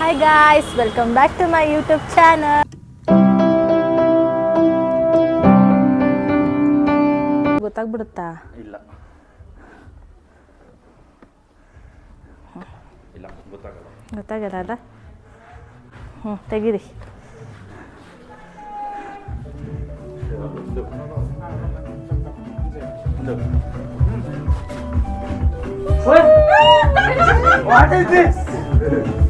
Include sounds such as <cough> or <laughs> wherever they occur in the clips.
Hi guys welcome back to my YouTube channel ಗೊತ್ತಾಗ್ಬಿಡುತ್ತಾ? ಇಲ್ಲ. ಇಲ್ಲ ಗೊತ್ತಾಗಲ್ಲ. ಗೊತ್ತಾಗಲ್ಲ ಹ್ಞೂ ತೆಗೀರಿ. What is this?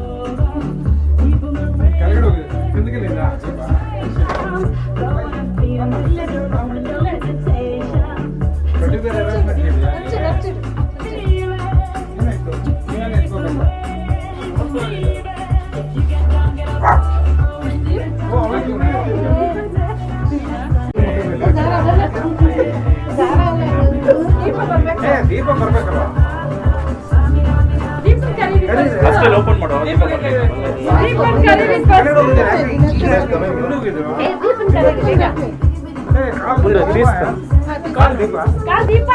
ಕಾಲ್ ದೀಪ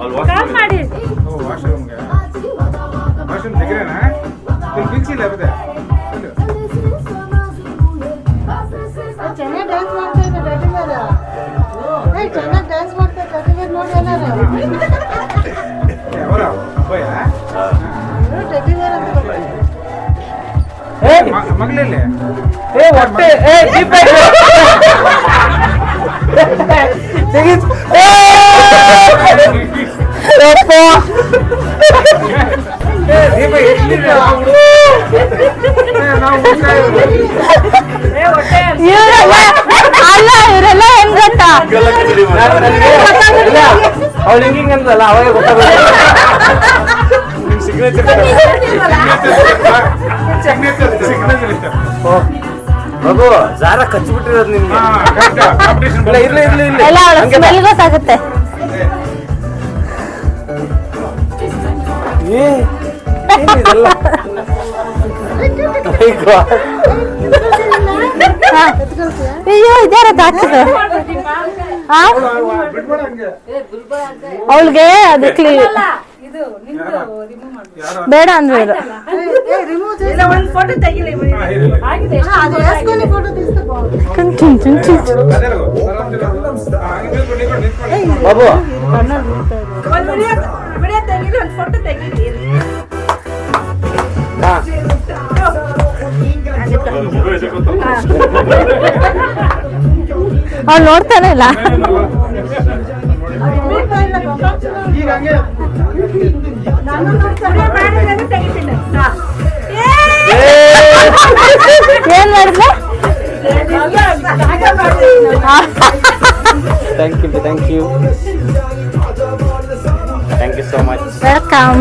ಅಲ್ಲಿ ಮಾಡಿ ಓ ವಾಶ್ರೂಮ್ಗೆ ವಾಶ್ರೂಮ್ ತೆಗಿರೇನಾ ಇಲ್ಲಿ ಬಿಚ್ಚಿಲ್ಲ ಬದೆ ಚೆನ್ನಾಗಿ ಡ್ಯಾನ್ಸ್ ಮಾಡ್ತಾ ಇದ್ದ ಗಟ್ಟಿ ಮೇಲೆ ಏ ಚೆನ್ನಾಗಿ ಡ್ಯಾನ್ಸ್ ಮಾಡ್ತಾ ಇದ್ದ ಗಟ್ಟಿ ಮೇಲೆ ನೋಡಿ ಎಲ್ಲಾರು ಮಗಳಲ್ಲಿ? ಏ ಹೊಟ್ಟೆ ಏ ದೀಪ ದೀಪ ನಾವು. ಇವರೆಲ್ಲ ಅಲ್ಲ ಇವರೆಲ್ಲ ಹೆಂಗ್ ಗೊತ್ತಾ ಅವಳು ಹಿಂಗಿಂಗ್ ಅಂದಲ್ಲ ಅವಾಗ ಗೊತ್ತಾಗ ಸಿಗ್ನೇಚರ್. ಮಗು ಜಾರ ಕಚ್ಚಿಬಿಟ್ಟಿರೋದು ನಿಮ್ಗೆ ಹಾ, correct. Competition ಇಲ್ಲ ಇರ್ಲಿ ಇರ್ಲಿ ಇರ್ಲಿ ಎಲ್ಲ ಅವಳ ಹಂಗೆ ಬಾ. ಸ್ಮೆಲ್ ಗೊತ್ತಾಗುತ್ತೆ ಏ, ಏನಿದೆಲ್ಲ? My God. ಹಾ. ಅಯ್ಯೋ ಇದಾರ ಹಾಕಿದ್ರು ಬಿಡ್ಬೇಡ ಹಂಗೆ. ಇದು ರಿಮೂವ್ ಬೇಡ ಅಂದ್ರೆ ಇದು ಇಲ್ಲ ಆಗಿದೆ ಅದು ಫೋಟೋ ಬಾಬು. ಒಂದು ಫೋಟೋ ನೋಡ್ತಾನೆ ಇಲ್ಲ. ನಾನು ವಿಡಿಯೋ ಮಾಡಿದ್ರೆ ತೆಗಿತೀನಿ ಹಾ. ಏ, ಏನ್ ಮಾಡಿದ್ಲು ಹಾಗೆ ಮಾಡ್ತೀನಿ. Thank you thank you thank you so much welcome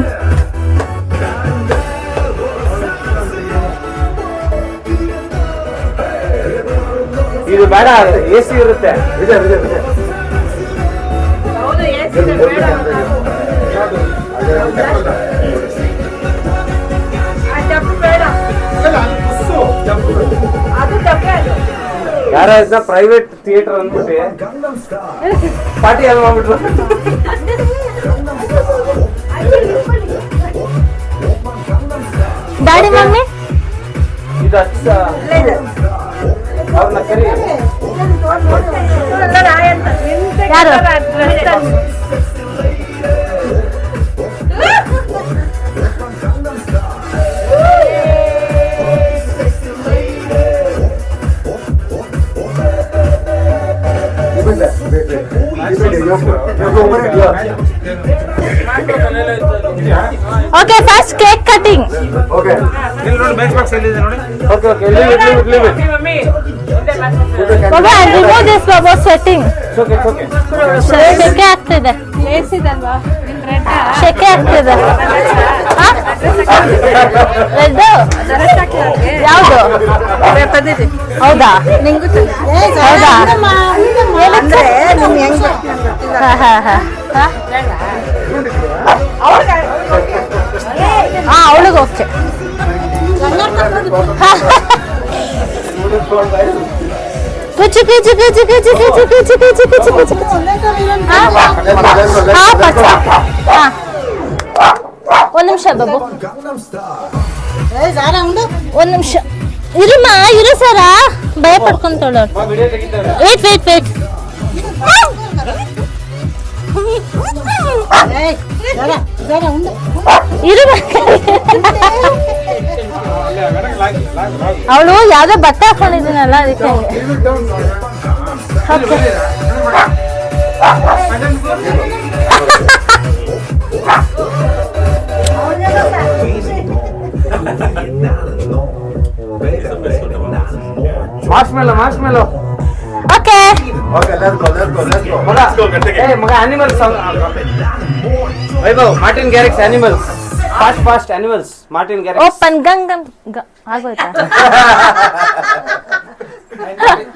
ಇದು ಬೇಡ ಎ ಸಿ ಇರುತ್ತೆ ಹೌದು AC ಇದೆ, ಯಾರ ಹೆಸರ ಪ್ರೈವೇಟ್ ಥಿಯೇಟರ್ ಅಂದ್ಬಿಟ್ಟು ಪಾರ್ಟಿ ಅಲ್ಲಿ ಮಾಡ್ಬಿಟ್ರು? Daddy mummy? ಇದು ಅವ್ರನ್ನ ನಿಂತ ಯಾರು? ಓಕೆ ಸೆಕೆ ಆಗ್ತಿದೆ. ಸೆಕೆ ಆಗ್ತಿದೆ. ರೆಡ್ ಯಾವುದು? ಹೌದಾ? ಹೌದಾ? ಹಾ, ಹಾ, ಹಾ. ಹಾ? ಅವಳಿಗೆ ಓಕೆ ಕುಚು ಕುಚು ಕುಚು ಕುಚು ಕುಚು ಕುಚು ಕುಚು ಕುಚು ಕುಚು. ಒಂದ್ ನಿಮಿಷ, ಬಾಬು. ಒಂದ್ ನಿಮಿಷ. ಇರುಮ್ಮ ಇರು ಸರ. ಭಯ ಪಡ್ಕೊಂತೋಳ ವೇಟ್ ವೇಟ್ ವೇಟ್ ಅವಳು ಯಾವ್ದೋ ಬಟ್ಟ ಹಾಕೊಂಡಿದ್ದೀನಲ್ಲ ಅದಕ್ಕೆ ಮಾಸ್ಮೆಲ್ಲ ಮಾಸ್ಮೆಲ್ಲ ಓಕೆ ಓಕೆ ಎಲ್ಲರಿಗೂ ಎಲ್ಲರಿಗೂ ಎಲ್ಲರಿಗೂ ಮಗ animal sound Vaibhav Martin Garrix animals fast fast animals Martin Garrix open ಗಂಗನ್ ಗ- ಆಗೋಯ್ತಾ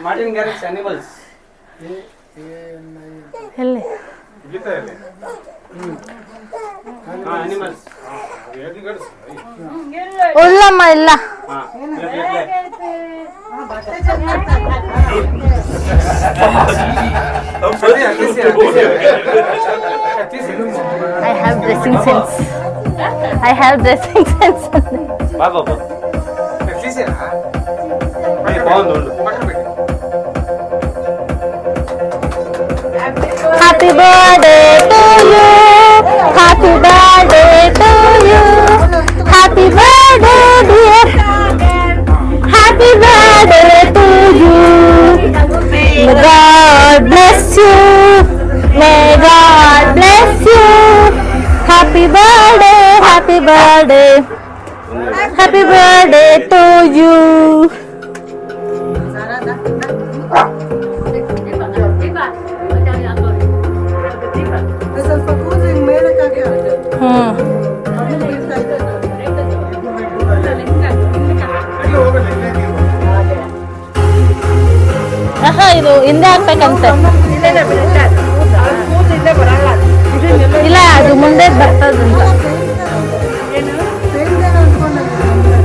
ಮಾರ್ಟಿನ್ ಗ್ಯಾರೆಕ್ಸ್ ಅನಿಮಲ್ಸ್ ಎಲ್ಲಿ ಅನಿಮಲ್ಸ್ ಉಲ್ಲಮ್ಮ ಇಲ್ಲ I have blessings. I have dressing <laughs> sense. Baba Happy birthday to you. Happy birthday to you. Happy birthday dear. Happy birthday to you. May God bless you. May God happy birthday happy birthday. Happy birthday to you. Hmm. ಅಕ್ಕ ಇದು ಹಿಂದೆ ಹಾಕ್ಬೇಕಂತೆ ಇಲ್ಲ ಅದು ಮುಂದೆ ಬರ್ತದಂತ ಬೇಡ್ದೇನೋ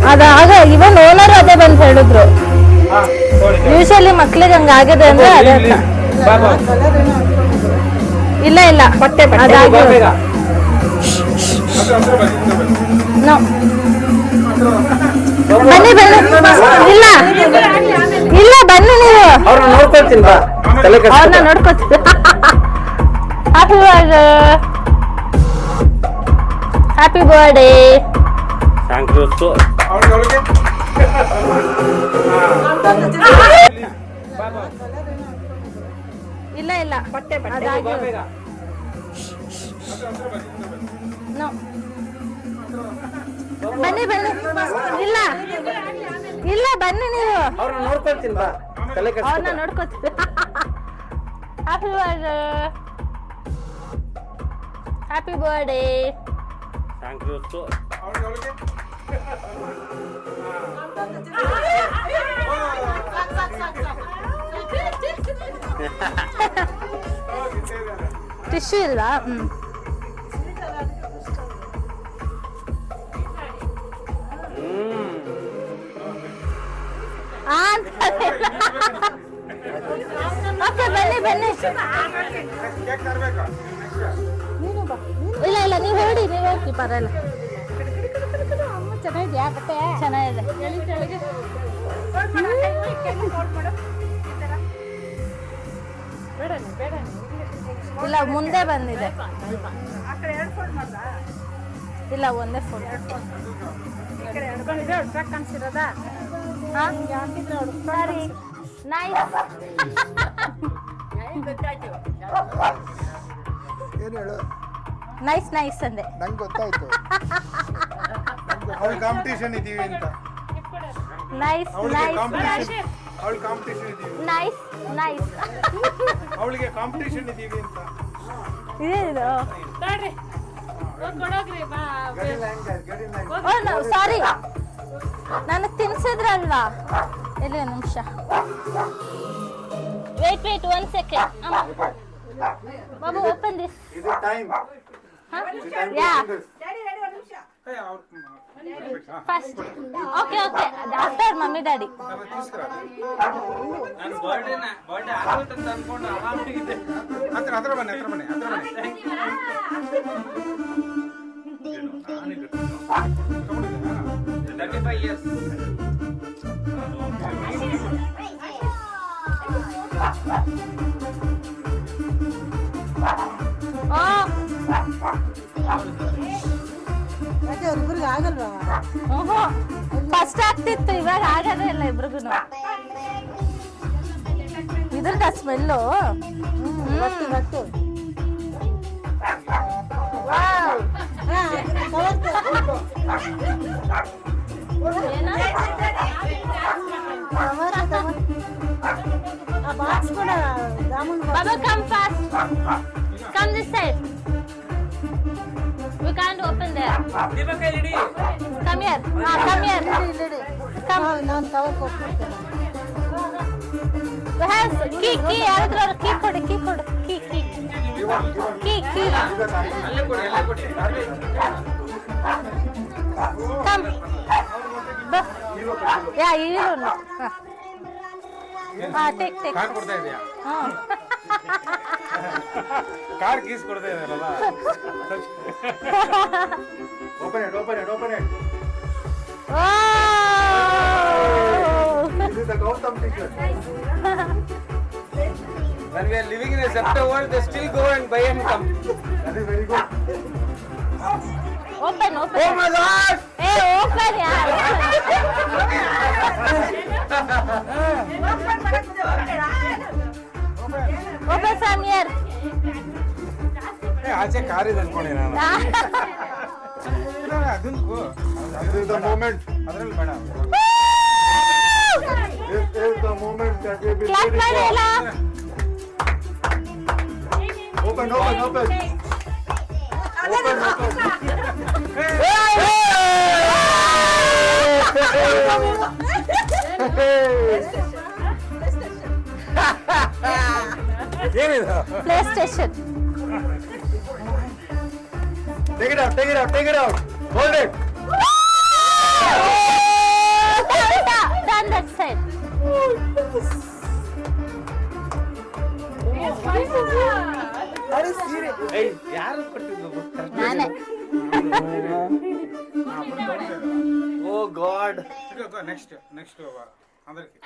ಆಗ ಅದಾಗ ಇವನ್ owner ಅದೇ ಬಂತ ಹೇಳಿದ್ರು. ಯೂಶಲಿ ಮಕ್ಳಿಗೆ ಹಂಗ ಆಗಿದೆ ಅಂದ್ರೆ ಅದೇ ಇಲ್ಲ ಇಲ್ಲ ಬಟ್ಟೆ ಬೇಗ. ಬನ್ನಿ ಬನ್ನಿ. ಇಲ್ಲ. ಇಲ್ಲ ಬನ್ನಿ ನೀವು. ಅವ್ರನ್ನ ನೋಡ್ಕೊಳ್ತೀನಿ ಬಾ. ತಲೆ ಅವ್ರನ್ನ ಕೆಡ್ಸ್ಕೊಬೇಡ. Happy birthday. Happy birthday. Thank you so ಇಲ್ಲ ಇಲ್ಲ. ಬಟ್ಟೆ ಬಟ್ಟೆ. ನೋ ಬನ್ನಿ ಬನ್ನಿ. ಇಲ್ಲ. ಇಲ್ಲ ಬನ್ನಿ ನೀವು. ಅವ್ರನ್ನ ನೋಡ್ಕೊಳ್ತೀನಿ ಬಾ. ತಲೆ ಅವ್ರನ್ನ ನೋಡ್ಕೊತೀನಿ <laughs> Happy birthday. Thank you so much. Mm. Okay, belly, belly. Okay, belly, belly. ಇಲ್ಲ ಇಲ್ಲ, ನೀವು ಹೇಳಿ ನೀವು ಹೋಗಿ ಪರಲ್ಲ ಚೆನ್ನಾಗಿದ್ಯಾ ಬಟ್ಟೆ ಚೆನ್ನಾಗಿದೆ. ಇಲ್ಲ, ಮುಂದೆ ಬಂದಿದೆ. ಇಲ್ಲ, ಒಂದೇ ಫೋನ್ ಸರಿ. ನೈಸ್ ಏನು ಹೇಳು? ನೈಸ್ ನೈಸ್ ಅಂದೆ. ನಂಗೆ ಗೊತ್ತಾಯ್ತು. ಅವಳು ಕಾಂಪಿಟೇಷನ್ ಇದೀವಿ ಅಂತ. ನೈಸ್ ನೈಸ್ ಅವಳು ಕಾಂಪಿಟೇಷನ್ ಇದೀವಿ. ನೈಸ್ ನೈಸ್ ಅವಳಿಗೆ ಕಾಂಪಿಟೇಷನ್ ಇದೀವಿ ಅಂತ. ಇದೇನಿದು? ಗಡಿಲ ಹೆಂಗೆ ಗಡಿಲ ಹೆಂಗೆ. ಓ ನೋ ಸಾರಿ ನನಗೆ ತಿನ್ಸಿದ್ರಲ್ವಾ ಇಲ್ಲಿ ಒಂದು ನಿಮಿಷ. Wait wait one second Babu open this time Yeah. First. Okay, okay. After mummy daddy. ಹತ್ರ ಹತ್ರ ಬನ್ನಿ ಹತ್ರ ಬನ್ನಿ ಹತ್ರ ಬನ್ನಿ. ತಗೊಂಡಿದ್ದೆ ತರ್ಟಿ ಫೈವ್ ಇಯರ್ಸ್ ಯಾಕೆ ಅವ್ರಿಬ್ರಿಗೆ ಆಗಲ್ವಾ ಓಹೋ ಫಸ್ಟ್ ಆಗ್ತಿತ್ತು ಇವಾಗ ಆಗದೇ ಇಲ್ಲ ಇಬ್ರಿಗೂ ಇದ್ರದ ಸ್ಮೆಲ್ಲು ರಟ್ಟು ರಟ್ಟು ಹಾ, ತಗೊಳ್ತೆ. ತಗೊಳ್ತೆ, ತಗೊಳ್ತೆ. ಆ box can't open there. Deepak ಹಿಡಿ Come here. Ah, come here. Come. ನಾನು ತಗೊಳಕ್ ಹೋಗ್ಬಿಡ್ತೇನೆ We have key, key. ಯಾರಾದ್ರೂ key ಕೊಡಿ, key ಕೊಡು. Key, key. Key, key. ಅಲ್ಲೇ ಕೊಡಿ ಅಲ್ಲೇ ಕೊಡಿ Come. ಬಾ. ಯಾ ಇರು ಹಾ ಟೇಕ್ ಟೇಕ್ ಕಾರ್ ಕೊಡ್ತಾ ಇದೆಯಾ ಹಾ ಕಾರ್ ಕೀಸ್ ಕೊಡ್ತಾ ಇದೆಯಲ್ಲ open it open it open it Oh! When we are living in a separate world, they still go and buy and come. Open, open. Oh my God! Hey, open, yeah. Open from here. ಏ ಆಚೆ car ಇದೆ ಅನ್ಕೊಂಡೆ ನಾನು ಅದಕ್ಕೂ This is the moment. ಅದ್ರಲ್ಲಿ ಬೇಡ This is the moment that we've been Clap waiting ಮಾಡಿ for. ಎಲ್ಲ. Open, open, open. Open, open. ಏನಿದು Play station. Take it out, take it out, take it out. Hold it. <laughs> Done that side. ಏಯ್, ಯಾರು ಕೊಟ್ಟಿದ್ದು ನಾನೇ ಓ god next next అందరికి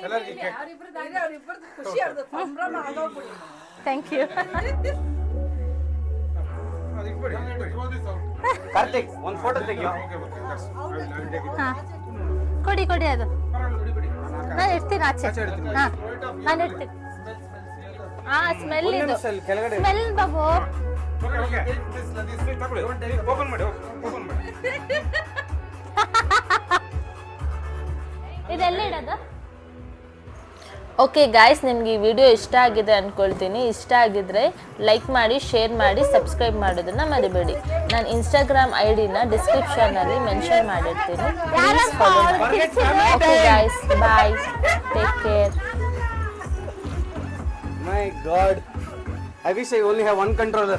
ಎಲ್ಲರಿಗೆ cake ಅವ್ರಿಬ್ರದ್ದು ಆಗಿದೆ, ಅವ್ರಿಬ್ರದ್ದು ಖುಷಿ ಅವ್ರದ್ದು ಸಂಭ್ರಮ ಆಗೋಗ್ಬಿಡಿ ಥ್ಯಾಂಕ್ ಯು ಅದು ಇಟ್ಬಿಡಿ ಇಟ್ಬಿಡಿ ಕಾರ್ತಿಕ್ ಒಂದ್ photo ತೆಗಿಯೋ okay okay that's- I will- I will take it. ಹಾ ಕೊಡಿ ಕೊಡಿ ಅದು ಪರವಾಗಿಲ್ಲ, ಬಿಡಿ, ಬಿಡಿ. ನಾನು ಇಡ್ತೀನಿ ಆಚೆ ಆಚೆ ಇಡ್ತೀನಿ. ಹಾ ನಾನು ಇಡ್ತೀನಿ ಹಾ ಸ್ಮೆಲ್ ಇದು ಅಲ್ಲಿ ಕೆಳಗಡೆ ಸ್ಮೆಲ್ ಬಾಬು ಓಕೆ ಓಕೆ ತಗೊಳ್ಳಿ ಓಪನ್ ಮಾಡಿ ಓಪನ್ ಮಾಡಿ <laughs> ಓಕೆ ಗಾಯ್ಸ್ ನಿಮ್ಗೆ ಈ ವಿಡಿಯೋ ಇಷ್ಟ ಆಗಿದೆ ಅಂದ್ಕೊಳ್ತೀನಿ ಇಷ್ಟ ಆಗಿದ್ರೆ ಲೈಕ್ ಮಾಡಿ ಶೇರ್ ಮಾಡಿ ಸಬ್ಸ್ಕ್ರೈಬ್ ಮಾಡೋದನ್ನ ಮರಿಬೇಡಿ. ನಾನು ಇನ್ಸ್ಟಾಗ್ರಾಮ್ ಐ ಡಿನ ಡಿಸ್ಕ್ರಿಪ್ಷನಲ್ಲಿ ಮೆನ್ಷನ್ ಮಾಡಿರ್ತೀನಿ. ಪ್ಲೀಸ್ ಫಾಲೋ ಮಾಡಿ. Okay guys bye take care my god I wish I only have one controller